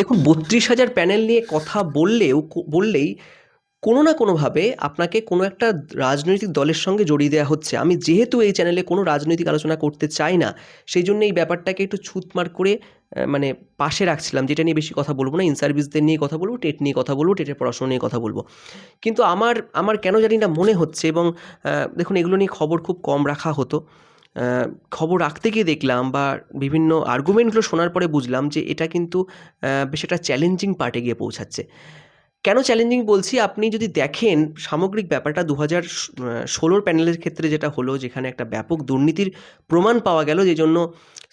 দেখুন, বত্রিশ হাজার প্যানেল নিয়ে কথা বললেও বললেই কোনো না কোনোভাবে আপনাকে কোনো একটা রাজনৈতিক দলের সঙ্গে জড়িয়ে দেওয়া হচ্ছে। আমি যেহেতু এই চ্যানেলে কোনো রাজনৈতিক আলোচনা করতে চাই না, সেই জন্য এই ব্যাপারটাকে একটু ছুতমার করে মানে পাশে রাখছিলাম। যেটা নিয়ে বেশি কথা বলব না ইন সার্ভিসদের নিয়ে কথা বলব, টেট নিয়ে কথা বলব, টেটের পড়াশোনা নিয়ে কথা বলব। কিন্তু আমার আমার কেন জানি না মনে হচ্ছে এবং দেখুন, এগুলো নিয়ে খবর খুব কম রাখা হতো। খবর রাখতে গিয়ে দেখলাম বা বিভিন্ন আর্গুমেন্টগুলো শোনার পরে বুঝলাম যে এটা কিন্তু বেশ একটা চ্যালেঞ্জিং পার্টে গিয়ে পৌঁছাচ্ছে। কেন চ্যালেঞ্জিং বলছি? আপনি যদি দেখেন সামগ্রিক ব্যাপারটা দু হাজার ষোলোর প্যানেলের ক্ষেত্রে যেটা হলো, যেখানে একটা ব্যাপক দুর্নীতির প্রমাণ পাওয়া গেল, যে জন্য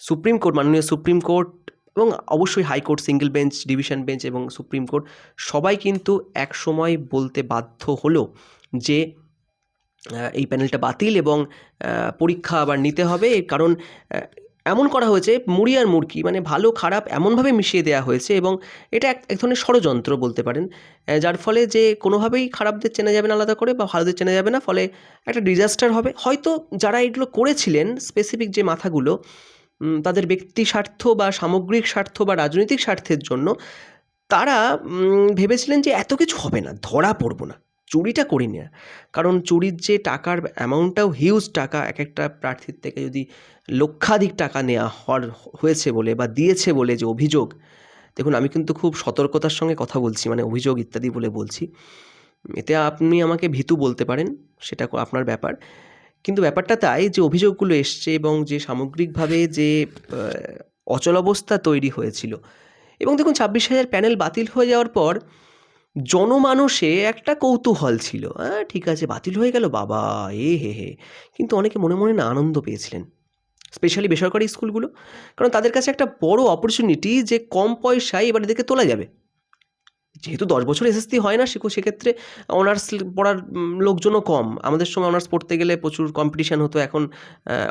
সুপ্রিম কোর্ট, মাননীয় সুপ্রিম কোর্ট এবং অবশ্যই High Court single bench division bench এবং সুপ্রিম কোর্ট সবাই কিন্তু এক সময় বলতে বাধ্য হলো যে এই প্যানেলটা বাতিল এবং পরীক্ষা আবার নিতে হবে। কারণ এমন করা হয়েছে, মুড়ি আর মুরকি মানে ভালো, খারাপ এমনভাবে মিশিয়ে দেওয়া হয়েছে এবং এটা এক এক ধরনের ষড়যন্ত্র বলতে পারেন। যার ফলে যে কোনোভাবেই খারাপদের চেনা যাবে না আলাদা করে বা ভালোদের চেনা যাবে না, ফলে একটা ডিজাস্টার হবে। হয়তো যারা এগুলো করেছিলেন স্পেসিফিক যে মাথাগুলো তাদের ব্যক্তি স্বার্থ বা সামগ্রিক স্বার্থ বা রাজনৈতিক স্বার্থের জন্য, তারা ভেবেছিলেন যে এত কিছু হবে না, ধরা পড়ব না। চুরিটা করি না কারণ চুরির যে টাকার অ্যামাউন্টটাও হিউজ টাকা এক একটা প্রার্থীর থেকে যদি লক্ষাধিক টাকা নেওয়া হয়েছে বলে বা দিয়েছে বলে যে অভিযোগ, দেখুন আমি কিন্তু খুব সতর্কতার সঙ্গে কথা বলছি মানে অভিযোগ ইত্যাদি বলে বলছি। এতে আপনি আমাকে ভীতু বলতে পারেন, সেটা আপনার ব্যাপার। কিন্তু ব্যাপারটা তাই যে অভিযোগগুলো এসছে এবং যে সামগ্রিকভাবে যে অচলাবস্থা তৈরি হয়েছিল। এবং দেখুন ছাব্বিশ হাজার প্যানেল বাতিল হয়ে যাওয়ার পর জনমানসে একটা কৌতূহল ছিল। হ্যাঁ ঠিক আছে, বাতিল হয়ে গেল, বাবা, এ, হে হে। কিন্তু অনেকে মনে মনে না আনন্দ পেয়েছিলেন স্পেশালি বেসরকারি স্কুলগুলো কারণ তাদের কাছে একটা বড় অপরচুনিটি যে কম পয়সায় এবার এদেরকে তোলা যাবে। যেহেতু দশ বছর এসএসসি হয় না সেক্ষেত্রে সেক্ষেত্রে অনার্স পড়ার লোকজনও কম। আমাদের সময় অনার্স পড়তে গেলে প্রচুর কম্পিটিশান হতো। এখন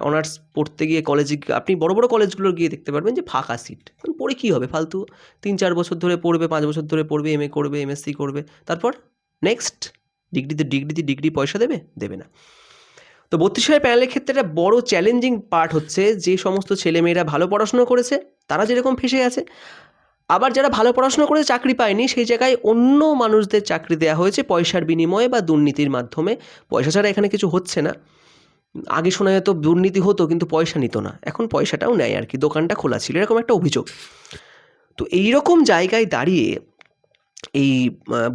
অনার্স পড়তে গিয়ে কলেজে আপনি বড় বড় কলেজগুলো গিয়ে দেখতে পারবেন যে ফাঁকা সিট এখন পড়ে কী হবে? ফালতু। তিন চার বছর ধরে পড়বে, পাঁচ বছর ধরে পড়বে এমএ করবে এমএসসি করবে। তারপর নেক্সট ডিগ্রিতে ডিগ্রিতে ডিগ্রি পয়সা দেবে? দেবে না। তো বত্রিশ হাজার প্যানেলের ক্ষেত্রে একটা বড় চ্যালেঞ্জিং পার্ট হচ্ছে যে সমস্ত ছেলেমেয়েরা ভালো পড়াশুনো করেছে, তারা যেরকম ফেসে আছে আবার যারা ভালো পড়াশোনা করে চাকরি পায়নি, সেই জায়গায় অন্য মানুষদের চাকরি দেওয়া হয়েছে পয়সার বিনিময়ে বা দুর্নীতির মাধ্যমে। পয়সা ছাড়া এখানে কিছু হচ্ছে না। আগে শোনা যেত দুর্নীতি হতো, কিন্তু পয়সা নিত না। এখন পয়সাটাও নেয় আর কি, দোকানটা খোলা ছিল, এরকম একটা অভিযোগ। তো এই রকম জায়গায় দাঁড়িয়ে এই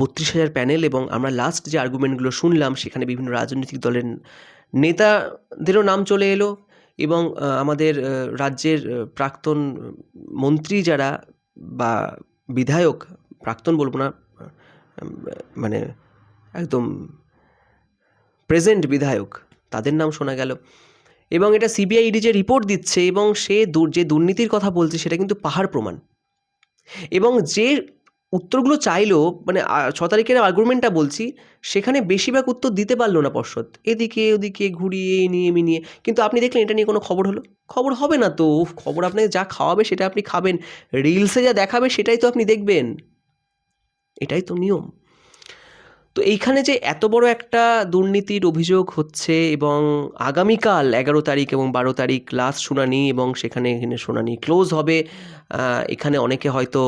বত্রিশ হাজার প্যানেল এবং আমরা লাস্ট যে আর্গুমেন্টগুলো শুনলাম, সেখানে বিভিন্ন রাজনৈতিক দলের নেতাদেরও নাম চলে এলো এবং আমাদের রাজ্যের প্রাক্তন মন্ত্রী যারা বা বিধায়ক, প্রাক্তন বলব না মানে একদম প্রেজেন্ট বিধায়ক, তাদের নাম শোনা গেল। এবং এটা সিবিআই ইডি যে রিপোর্ট দিচ্ছে এবং সে যে দুর্নীতির কথা বলছে, সেটা কিন্তু পাহাড় প্রমাণ। এবং যে উত্তরগুলো চাইলেও মানে ছ তারিখের আর্গুমেন্টটা বলছি, সেখানে বেশিরভাগ উত্তর দিতে পারল না পর্ষদ। এদিকে, ওদিকে, ঘুরিয়ে, নিয়ে, মিনিয়ে। কিন্তু আপনি দেখলেন এটা নিয়ে কোনো খবর হলো? খবর হবে না তো। খবর আপনাকে যা খাওয়াবে সেটা আপনি খাবেন। রিলসে যা দেখাবে সেটাই তো আপনি দেখবেন। এটাই তো নিয়ম। তো এইখানে যে এত বড় একটা দুর্নীতির অভিযোগ হচ্ছে এবং আগামীকাল এগারো তারিখ এবং বারো তারিখ লাস্ট শুনানি এবং সেখানে এখানে শুনানি ক্লোজ হবে এখানে অনেকে হয়তো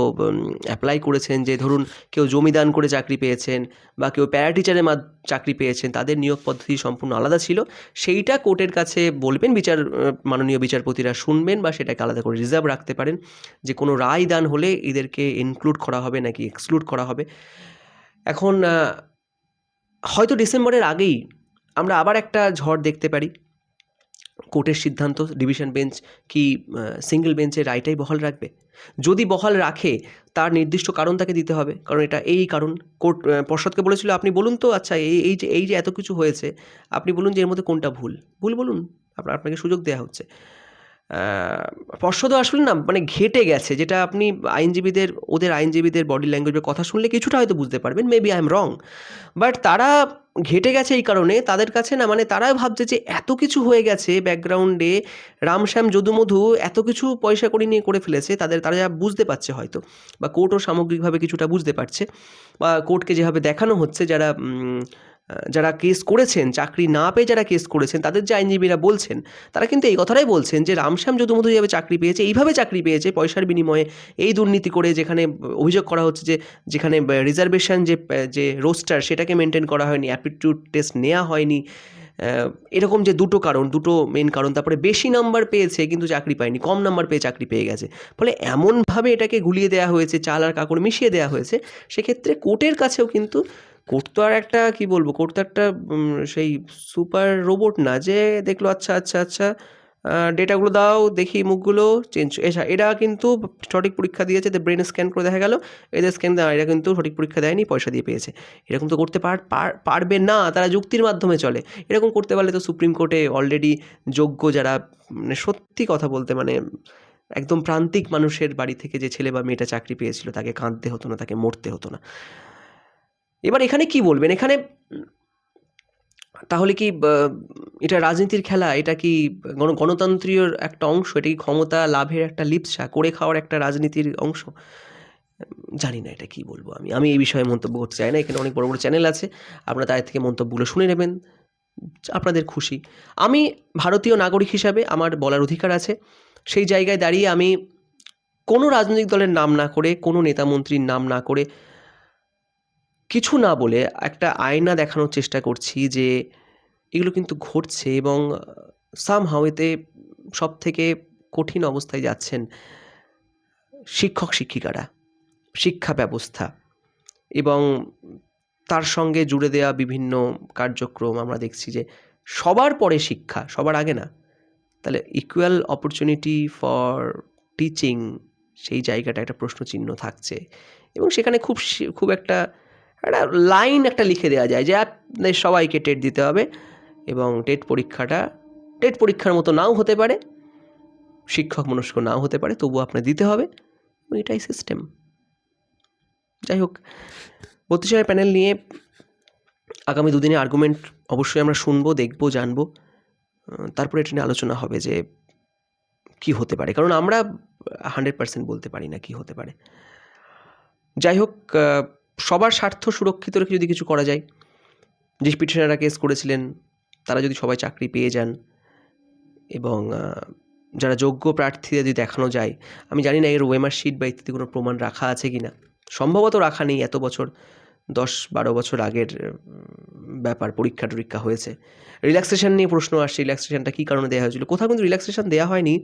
অ্যাপ্লাই করেছেন যে ধরুন কেউ জমিদান করে চাকরি পেয়েছেন বা কেউ প্যারা টিচারের মাদ চাকরি পেয়েছেন, তাদের নিয়োগ পদ্ধতি সম্পূর্ণ আলাদা ছিল। সেইটা কোর্টের কাছে বলবেন, বিচার মাননীয় বিচারপতিরা শুনবেন বা সেটাকে আলাদা করে রিজার্ভ রাখতে পারেন যে কোনো রায় দান হলে এদেরকে ইনক্লুড করা হবে নাকি এক্সক্লুড করা হবে। এখন হয়তো ডিসেম্বরের আগেই আমরা আবার একটা ঝড় দেখতে পারি। কোর্টের সিদ্ধান্ত, ডিভিশন বেঞ্চ কি সিঙ্গেল বেঞ্চের রায়টাই বহাল রাখবে? যদি বহাল রাখে, তার নির্দিষ্ট কারণ তাকে দিতে হবে, কারণ এটা এই কারণ। কোর্ট পর্ষদকে বলেছিল, আপনি বলুন তো আচ্ছা এই এই যে এই যে এত কিছু হয়েছে, আপনি বলুন যে, এর মধ্যে কোনটা ভুল? ভুল বলুন আপনার আপনাকে সুযোগ দেওয়া হচ্ছে। পর্ষদও আসলে না মানে ঘেটে গেছে, যেটা আপনি আইনজীবীদের, ওদের আইনজীবীদের বডি ল্যাঙ্গুয়েজের কথা শুনলে কিছুটা হয়তো বুঝতে পারবেন maybe I am wrong but তারা ঘেটে গেছে এই কারণে, তাদের কাছে না মানে তারা ভাবছে যে এত কিছু হয়ে গেছে ব্যাকগ্রাউন্ডে রামশ্যাম যদুমধু এত কিছু পয়সা করে নিয়ে করে ফেলেছে, তাদের, তারা যা বুঝতে পারছে হয়তো, বা কোর্টও সামগ্রিকভাবে কিছুটা বুঝতে পারছে, বা কোর্টকে যেভাবে দেখানো হচ্ছে, যারা যারা কেস করেছেন, চাকরি না পেয়ে যারা কেস করেছেন, তাদের যে আইনজীবীরা বলছেন, তারা কিন্তু এই কথাটাই বলছেন যে রামশ্যাম যদুমধু যেভাবে চাকরি পেয়েছে, এইভাবে চাকরি পেয়েছে পয়সার বিনিময়ে এই দুর্নীতি করে যেখানে অভিযোগ করা হচ্ছে যে, যেখানে রিজার্ভেশন যে যে রোস্টার সেটাকে মেনটেন করা হয়নি অ্যাপটিটিউড টেস্ট নেওয়া হয়নি এরকম যে দুটো কারণ, দুটো মেন কারণ, তারপরে বেশি নাম্বার পেয়েছে কিন্তু চাকরি পায়নি, কম নাম্বার পেয়ে চাকরি পেয়ে গেছে। ফলে এমনভাবে এটাকে গুলিয়ে দেওয়া হয়েছে, চাল আর কাকড় মিশিয়ে দেওয়া হয়েছে, সেক্ষেত্রে কোর্টের কাছেও কিন্তু কোর্ট তো আর একটা, কি বলব, কোর্ট তো একটা সেই সুপার রোবট না যে দেখল আচ্ছা আচ্ছা আচ্ছা ডেটাগুলো দাও, দেখি মুখগুলো, চেঞ্জ এসা, এরা কিন্তু সঠিক পরীক্ষা দিয়েছে ব্রেন স্ক্যান করে দেখা গেল, এদের স্ক্যান দেওয়া, এরা কিন্তু সঠিক পরীক্ষা দেয়নি, পয়সা দিয়ে পেয়েছে। এরকম তো করতে পার, পার- পারবে না, তারা যুক্তির মাধ্যমে চলে। এরকম করতে পারলে তো সুপ্রিম কোর্টে অলরেডি যোগ্য যারা মানে সত্যি কথা বলতে মানে একদম প্রান্তিক মানুষের বাড়ি থেকে যে ছেলে বা মেয়েটা চাকরি পেয়েছিল, তাকে কাঁদতে হতো না, তাকে মরতে হতো না। এবার এখানে কি বলবেন? এখানে তাহলে কি এটা রাজনীতির খেলা? এটা কি গণ গণতন্ত্রীয় একটা অংশ? এটা কি ক্ষমতা লাভের একটা লিপসা? করে খাওয়ার একটা রাজনীতির অংশ? জানি না এটা কি বলব আমি। আমি এই বিষয়ে মন্তব্য করতে চাই না। এখানে অনেক বড় বড় চ্যানেল আছে। আপনারা তাদের থেকে মন্তব্যগুলো শুনে নেবেন। আপনাদের খুশি। আমি ভারতীয় নাগরিক হিসাবে আমার বলার অধিকার আছে। সেই জায়গায় দাঁড়িয়ে আমি কোনো রাজনৈতিক দলের নাম না করে, কোনো নেতা মন্ত্রীর নাম না করে কিছু না বলে একটা আয়না দেখানোর চেষ্টা করছি যে এগুলো কিন্তু ঘটছে এবং সামহাও এতে সব থেকে কঠিন অবস্থায় যাচ্ছেন শিক্ষক শিক্ষিকারা, শিক্ষা ব্যবস্থা এবং তার সঙ্গে জুড়ে দেওয়া বিভিন্ন কার্যক্রম আমরা দেখছি যে সবার পরে শিক্ষা, সবার আগে না। তাহলে ইকুয়াল অপরচুনিটি ফর টিচিং সেই জায়গাটা একটা প্রশ্নচিহ্ন থাকছে এবং সেখানে খুব খুব একটা একটা লাইন একটা লিখে দেওয়া যায় যে আপনাদের সবাইকে টেট দিতে হবে এবং টেট পরীক্ষাটা, টেট পরীক্ষার মতো নাও হতে পারে, শিক্ষক মনস্ক নাও হতে পারে, তবুও আপনার দিতে হবে। এটাই সিস্টেম যাই হোক, বত্রিশের প্যানেল নিয়ে আগামী দুদিনে আর্গুমেন্ট অবশ্যই আমরা শুনব, দেখব, জানব। তারপরে এটা নিয়ে আলোচনা হবে যে, কি হতে পারে। কারণ আমরা হান্ড্রেড পার্সেন্ট বলতে পারি না কি হতে পারে। যাই হোক সবার স্বার্থ সুরক্ষিত রেখে যদি কিছু করা যায় যে পিটিশনাররা কেস করেছিলেন, তারা যদি সবাই চাকরি পেয়ে যান এবং যারা যোগ্য প্রার্থীদের যদি দেখানো যায়, আমি জানি না এর ওয়েমার শিট বা ইত্যাদি কোনো প্রমাণ রাখা আছে কি না সম্ভবত রাখা নেই এত বছর, দশ বারো বছর আগের ব্যাপার, পরীক্ষা টরীক্ষা হয়েছে। রিল্যাক্সেশন নিয়ে প্রশ্ন আসছে রিল্যাক্সেশনটা কী কারণে দেওয়া হয়েছিল? কোথাও কিন্তু রিল্যাক্সেশন দেওয়া হয়নি।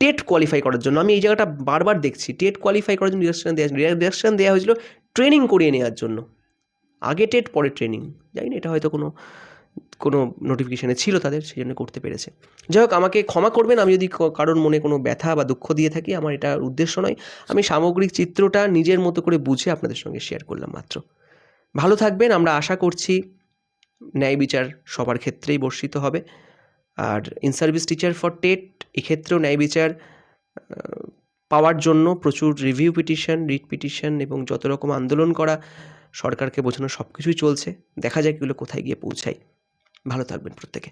টেট কোয়ালিফাই করার জন্য, আমি এই জায়গাটা বারবার দেখছি, টেট কোয়ালিফাই করার জন্য রিল্যাক্সেশন দেওয়া রিল্যাক্সেশন দেওয়া হয়েছিল ট্রেনিং করিয়ে নেওয়ার জন্য। আগে টেট, পরে ট্রেনিং জানি না, এটা হয়তো কোনো কোনো নোটিফিকেশানে ছিল তাদের সেই জন্য করতে পেরেছে। যাই হোক, আমাকে ক্ষমা করবেন, আমি যদি কারোর মনে কোনো ব্যথা বা দুঃখ দিয়ে থাকি, আমার এটা উদ্দেশ্য নয়। আমি সামগ্রিক চিত্রটা নিজের মতো করে বুঝে আপনাদের সঙ্গে শেয়ার করলাম মাত্র। ভালো থাকবেন, আমরা আশা করছি ন্যায় বিচার সবার ক্ষেত্রেই বর্ষিত হবে। আর in service teacher for TET, এক্ষেত্রেও ন্যায় বিচার পাওয়ার জন্য প্রচুর রিভিউ পিটিশন রিট পিটিশন এবং যত রকম আন্দোলন করা সরকারকে বোঝানো সব কিছুই চলছে। দেখা যাক এগুলো কোথায় গিয়ে পৌঁছায়। ভালো থাকবেন প্রত্যেকে।